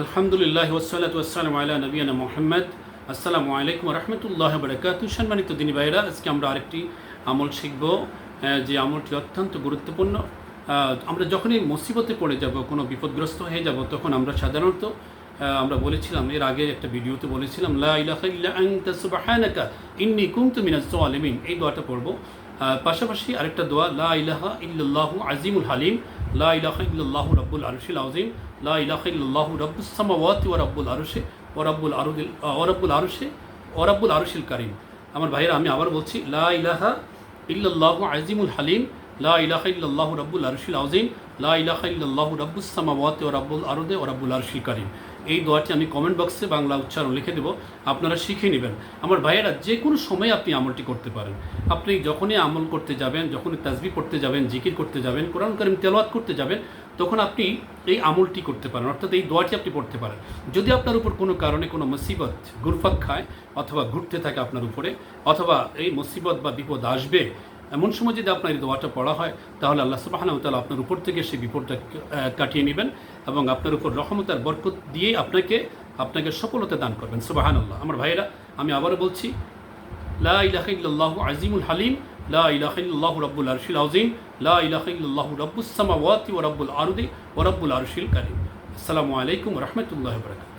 আলহামদুলিল্লাহ ওসালাত ওয়াসালাম আলা নবীনা মোহাম্মদ। আসসালামু আলাইকুম রহমতুল্লাহ বরকাত সম্মানিত দিনী ভাইরা আজকে আমরা আরেকটি আমল শিখব যে আমলটি অত্যন্ত গুরুত্বপূর্ণ। আমরা যখনই মুসিবতে পড়ে যাব, কোনো বিপদগ্রস্ত হয়ে যাব, তখন আমরা সাধারণত আমরা বলেছিলাম, এর আগে একটা ভিডিওতে বলেছিলাম, লা ইলাহা ইল্লা আনতা, সুবহানাকা, ইন্নী কুনতু মিনাজ জালিমিন এই দোয়াটা পড়ব। পাশাপাশি আরেকটা দোয়া, লা ইলাহা ইল্লাল্লাহু আজিমুল হালিম। লা ইলাহা ইল্লাল্লাহু রাব্বুল আরশিল আযীম। লা ইলাহা ইল্লাল্লাহু রাব্বুস সামাওয়াতি ও রব্বুল আরশি ওয়া রাব্বুল আরুদিল ওয়া রাব্বুল আরশি ওয়া রাব্বুল আরশিল কারীম। আমার ভাইয়েরা, আমি আবার বলছি, লা ইলাহা ইল্লাল্লাহু আজিমুল হালিম। লা ইলাহা ইল্লাল্লাহু রাব্বুল আরশিল আযীম। লা ইলাহা ইল্লাল্লাহু রাব্বুস সামাওয়াতি ওয়া রাব্বুল আরদি ওয়া রাব্বুল আরশিল কারীম। এই দোয়াটি আমি কমেন্ট বক্সে বাংলা উচ্চারণ লিখে দেব। আপনারা শিখে নেবেন। আমার ভাইয়েরা, যে কোনো সময় আপনি আমলটি করতে পারেন। আপনি যখনই আমল করতে যাবেন, যখনই তাজবি করতে যাবেন, জিকির করতে যাবেন, কোরআন করিম তেলাওয়াত করতে যাবেন, তখন আপনি এই আমলটি করতে পারেন। অর্থাৎ এই দোয়াটি আপনি পড়তে পারেন। যদি আপনার উপর কোনো কারণে কোনো মুসিবত ঘুরফাক খায় অথবা ঘুরতে থাকে আপনার উপরে, অথবা এই মুসিবত বা বিপদ আসবে এমন সময় যদি আপনার এই দোয়াটা পড়া হয়, তাহলে আল্লাহ সুবাহানাউ তাআলা আপনার উপর থেকে সেই বিপদটা কাটিয়ে নেবেন এবং আপনার উপর রহমতার বরকত দিয়ে আপনাকে আপনাকে সফলতা দান করবেন। সুবাহান আল্লাহ আমার ভাইয়েরা, আমি আবারও বলছি, লা ইলাহা ইল্লাল্লাহু আজিমুল হালিম, লা ইলাহা ইল্লাল্লাহু রাব্বুল আরশিল আযীম, লা ইলাহা ইল্লাল্লাহু রাব্বুস সামাওয়াতি ওয়া রাব্বুল আরদি ওয়া রাব্বুল আরশিল কারীম। আসসালামু আলাইকুম রাহমাতুল্লাহি ওয়া বারাকাতুহু।